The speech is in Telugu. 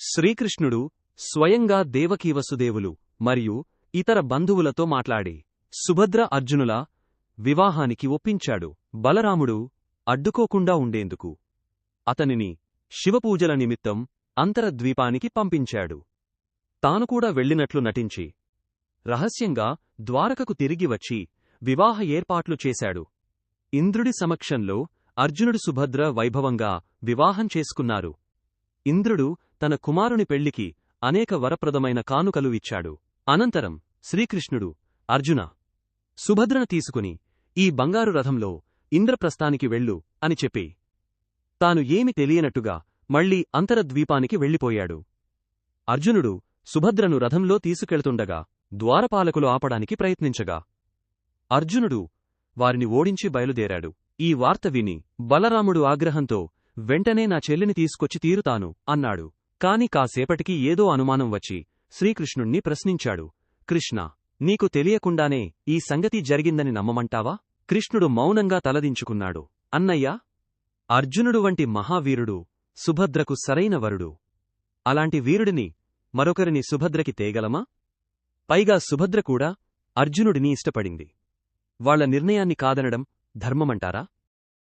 శ్రీకృష్ణుడు స్వయంగా దేవకీ వసుదేవులు మరియు ఇతర బంధువులతో మాట్లాడి సుభద్ర అర్జునుల వివాహానికి ఒప్పించాడు. బలరాముడు అడ్డుకోకుండా ఉండేందుకు అతనిని శివపూజల నిమిత్తం అంతరద్వీపానికి పంపించాడు. తానుకూడా వెళ్ళినట్లు వెళ్ళినట్లు నటించి రహస్యంగా ద్వారకకు తిరిగి వచ్చి వివాహ ఏర్పాట్లు చేశాడు. ఇంద్రుడి సమక్షంలో అర్జునుడు సుభద్ర వైభవంగా వివాహం చేసుకున్నారు. ఇంద్రుడు తన కుమారుని పెళ్ళికి అనేక వరప్రదమైన కానుకలు ఇచ్చాడు. అనంతరం శ్రీకృష్ణుడు అర్జున సుభద్రను తీసుకుని ఈ బంగారు రథంలో ఇంద్రప్రస్థానికి వెళ్ళు అని చెప్పి తాను ఏమి తెలియనట్టుగా మళ్ళీ అంతరద్వీపానికి వెళ్ళిపోయాడు. అర్జునుడు సుభద్రను రథంలో తీసుకెళ్తుండగా ద్వారపాలకులు ఆపడానికి ప్రయత్నించగా అర్జునుడు వారిని ఓడించి బయలుదేరాడు. ఈ వార్త విని బలరాముడు ఆగ్రహంతో వెంటనే నా చెల్లిని తీసుకొచ్చి తీరుతాను అన్నాడు. కాని కాసేపటికి ఏదో అనుమానం వచ్చి శ్రీకృష్ణుణ్ణి ప్రశ్నించాడు. కృష్ణ నీకు తెలియకుండానే ఈ సంగతి జరిగిందని నమ్మమంటావా? కృష్ణుడు మౌనంగా తలదించుకున్నాడు. అన్నయ్యా అర్జునుడు వంటి మహావీరుడు సుభద్రకు సరైన వరుడు. అలాంటి వీరుడిని మరొకరిని సుభద్రకి తేగలమా? పైగా సుభద్ర కూడా అర్జునుడిని ఇష్టపడింది. వాళ్ళ నిర్ణయాన్ని కాదనడం ధర్మమంటారా?